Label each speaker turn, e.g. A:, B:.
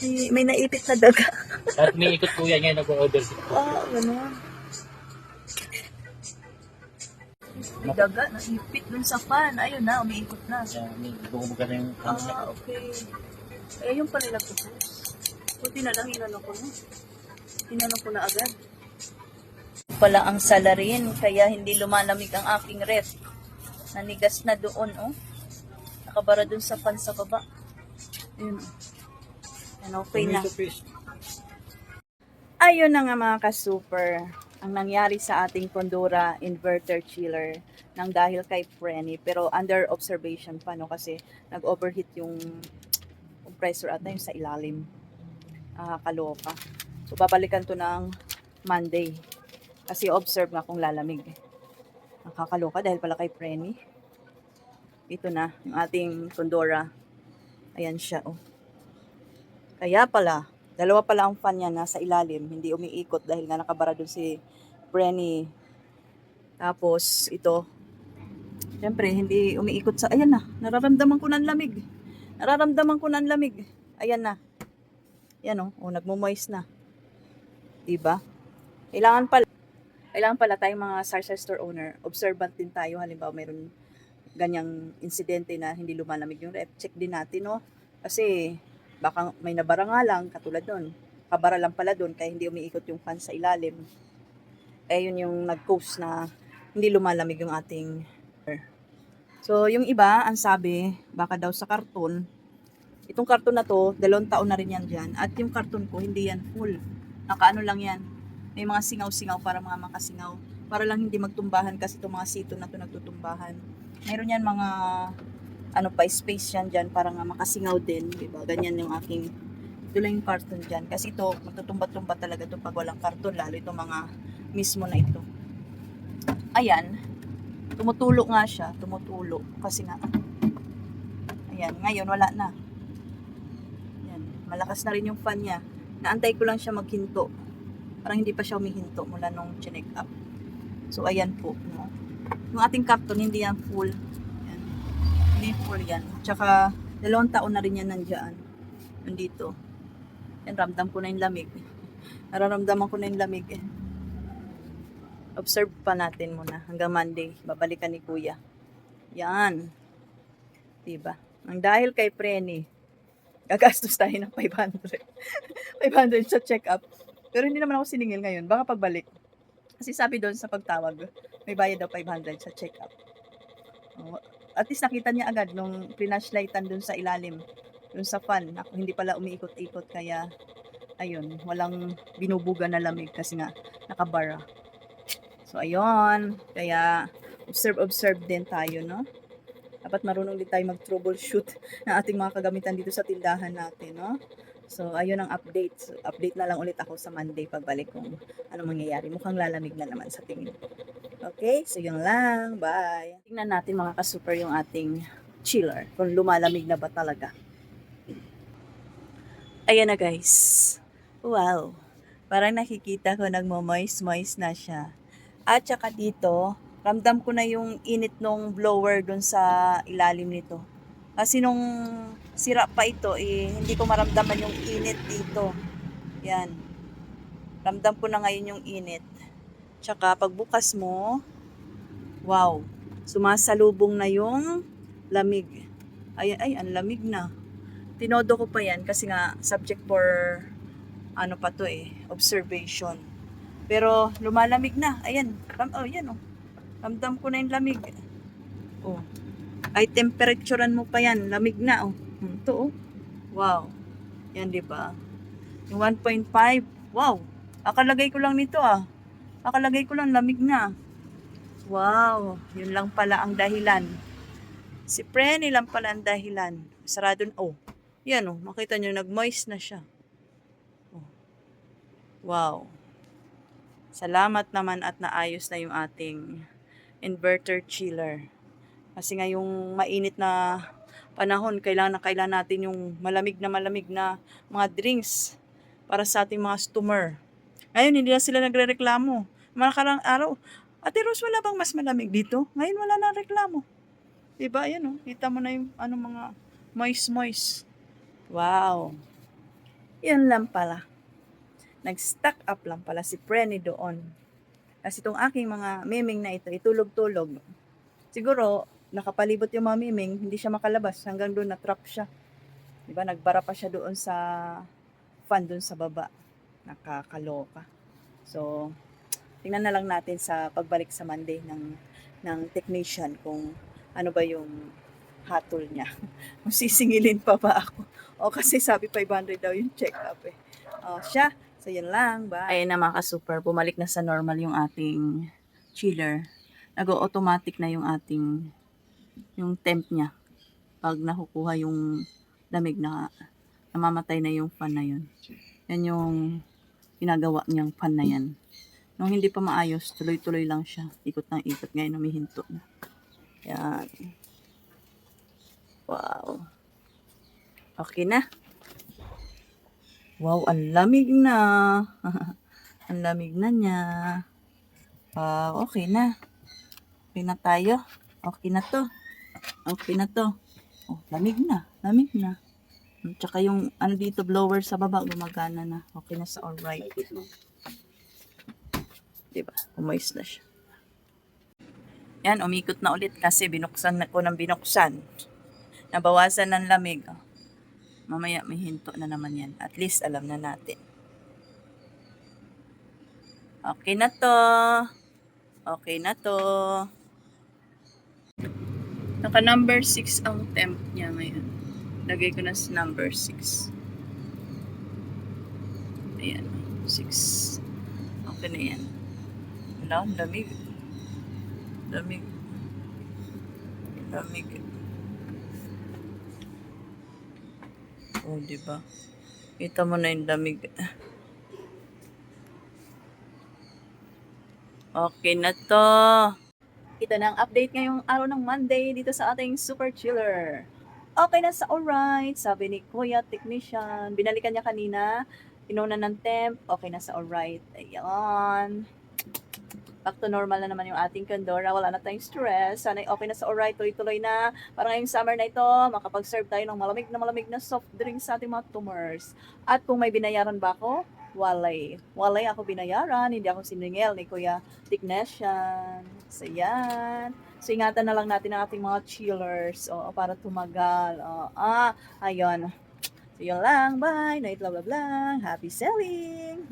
A: May, may naipit na daga.
B: At umiikot po yan ngayon nag-order.
A: Ah, gano'n. May daga, naipit dun sa fan. Ayun na, umiikot na.
B: Kaya may bumubuga na yung niya.
A: Ah, okay. Eh, yung pala nagpupus. Buti na lang, inano ko na. Inano ko na agad. Pala ang salarin, kaya hindi lumalamig ang aking ref. Nanigas na doon, oh. Nakabara dun sa fan sa baba. Ayun, oh. Yan, okay na. Ayun na nga mga ka-super, ang nangyari sa ating Condora inverter chiller nang dahil kay Frenny. Pero under observation pa, no? Kasi nag-overheat yung compressor at yung sa ilalim. Nakakaloka. So, babalikan to ng Monday. Kasi observe nga kung lalamig. Nakakaloka dahil pala kay Frenny. Ito na, yung ating Condora. Ayan siya, oh. Kaya pala, dalawa pala ang fan niya nasa ilalim, hindi umiikot dahil nga nakabara doon si Brenny. Tapos, ito, syempre, hindi umiikot sa, ayan na, nararamdaman ko ng lamig. Nararamdaman ko ng lamig. Ayan na. Yan o, oh, oh, nagmo-moist na. Diba? Kailangan pala, kailangan pala tayong mga Sarsar store owner, observant din tayo. Halimbawa, mayroon ganyang insidente na hindi lumalamig yung rep. Check din natin, no? Kasi, baka may nabara nga lang, katulad nun. Kabara lang pala doon, kaya hindi umiikot yung fan sa ilalim. Eh, yun yung nag-cause na hindi lumalamig yung ating So, yung iba, ang sabi, baka daw sa karton, itong karton na to, dalawang taon na rin yan dyan. At yung karton ko, hindi yan full. Nakaano lang yan. May mga singaw-singaw para mga makasingaw. Para lang hindi magtumbahan kasi itong mga sito na to nagtutumbahan. Meron yan mga ano pa, space yan dyan para nga makasingaw din. Diba? Ganyan yung aking ito lang yung karton dyan. Kasi ito, magtutumba-tumba talaga ito pag walang karton. Lalo itong mga mismo na ito. Ayan. Tumutulo nga siya. Tumutulo. Kasi nga, ayan. Ngayon, wala na. Ayan. Malakas na rin yung fan niya. Naantay ko lang siya maghinto. Parang hindi pa siya umihinto mula nung chinek up. So, ayan po. No? Yung ating karton, hindi yan full. Full yan. Tsaka, dalawang taon na rin yan nandyan. Nandito. Yan, ramdam ko na yung lamig. Nararamdaman ko na yung lamig eh. Observe pa natin muna hanggang Monday. Babalikan ni Kuya. Yan. Diba? Ang dahil kay Preni, gagastos tayo ng 500. 500 sa check-up. Pero hindi naman ako siningil ngayon. Baka pagbalik. Kasi sabi doon sa pagtawag, may bayad daw 500 sa check-up. At least nakita niya agad nung pinashlightan doon sa ilalim. Doon sa fan. Ako, hindi pala umiikot-ikot. Kaya, ayun, walang binubuga na lamig kasi nga nakabara. So, ayun. Kaya, observe-observe din tayo, no? Dapat marunong din tayo mag-troubleshoot ng ating mga kagamitan dito sa tindahan natin, no? So, ayun ang update. Update na lang ulit ako sa Monday pagbalik kung ano mangyayari. Mukhang lalamig na naman sa tingin. Okay? So, yun lang. Bye. Tingnan natin mga ka-super yung ating chiller. Kung lumalamig na ba talaga. Ayan na guys. Wow. Parang nakikita ko nagmo-moist-moist na siya. At saka dito, ramdam ko na yung init nung blower dun sa ilalim nito. Kasi nung sira pa ito, eh, hindi ko maramdaman yung init dito. Yan. Ramdam ko na ngayon yung init. Tsaka pagbukas mo, wow, sumasalubong na yung lamig. Ay, ay, ang lamig na. Tinodo ko pa yan kasi nga subject for ano pa to eh, observation. Pero lumalamig na. Ayan. Ram, oh, yan oh. Ramdam ko na yung lamig. Oh. Ay temperaturean mo pa yan. Lamig na oh. Hmm, to oh. Wow. Yan 'di ba? Yung 1.5. Wow. Akalagay ko lang nito ah. Akalagay ko lang lamig na. Wow. Yun lang pala ang dahilan. Si Prenny lang pala ang dahilan. Sarado na. Oh. Yan oh. Makita nyo, nag-moist na siya. Oh. Wow. Salamat naman at naayos na yung ating inverter chiller. Kasi nga yung mainit na panahon, kailangan na kailangan natin yung malamig na malamig na mga drinks para sa ating mga stummer. Ngayon, hindi na sila nagre-reklamo. Mga karang araw, Ate Rose, wala bang mas malamig dito? Ngayon, wala na reklamo. Diba? Ayan, oh. Kita mo na yung ano, mga moist-moist. Wow. Yun lang pala. Nag-stack up lang pala si Prenny doon. Kasi itong aking mga miming na ito, itulog-tulog. Siguro, nakapalibot yung mga miming, hindi siya makalabas. Hanggang doon, na-trap siya. Diba, nagbara pa siya doon sa fan doon sa baba. Nakakaloka. So, tingnan na lang natin sa pagbalik sa Monday ng, ng technician kung ano ba yung hatol niya. Kung sisingilin pa ba ako. O kasi sabi 500 daw yung check-up eh. O siya, so yun lang. Bye. Ayun na mga super, bumalik na sa normal yung ating chiller. Nag-automatic na yung ating yung temp niya. Pag nakukuha yung lamig na namamatay na yung fan na yun. Yan yung ginagawa niyang fan na yan. Nung hindi pa maayos, tuloy-tuloy lang siya. Ikot ng ikot. Ngayon humihinto na. Yan. Wow. Okay na. Wow, ang lamig na. ang lamig na niya. Wow, okay na. Okay na tayo. Okay na to. Okay na to. Oh, lamig na. Lamig na. Tsaka yung ano dito blower sa baba gumagana na. Okay na sa alright. Diba? Umayos na siya. Yan, umikot na ulit kasi binuksan na ko ng binuksan. Nabawasan ng lamig. Oh. Mamaya may hinto na naman yan. At least alam na natin. Okay na to. Okay na to. Naka number 6 ang temp niya ngayon. Lagay ko na sa number 6. Ayan. 6. Okay na yan. Wala, lamig. Lamig. Lamig. Oh, di ba? Kita mo na yung lamig. Okay na to. Ito na ang update ngayong araw ng Monday dito sa ating Super Chiller. Okay na sa alright, sabi ni Kuya Technician. Binalikan niya kanina, inuna ng temp, okay na sa alright. Ayan. Back to normal na naman yung ating Kandora. Wala na tayong stress. Sana okay na sa alright. Tuloy-tuloy na. Para ngayong summer na ito, makapag-serve tayo ng malamig na malamig na soft drinks sa ating mga tumors. At kung may binayaran ba ako, walay. Walay ako binayaran. Hindi ako siningil ni Kuya Technician. So, yan. So, ingatan na lang natin ang ating mga chillers o, para tumagal. O, ah, ayun. So, yun lang. Bye. Night love, love lang. Happy selling.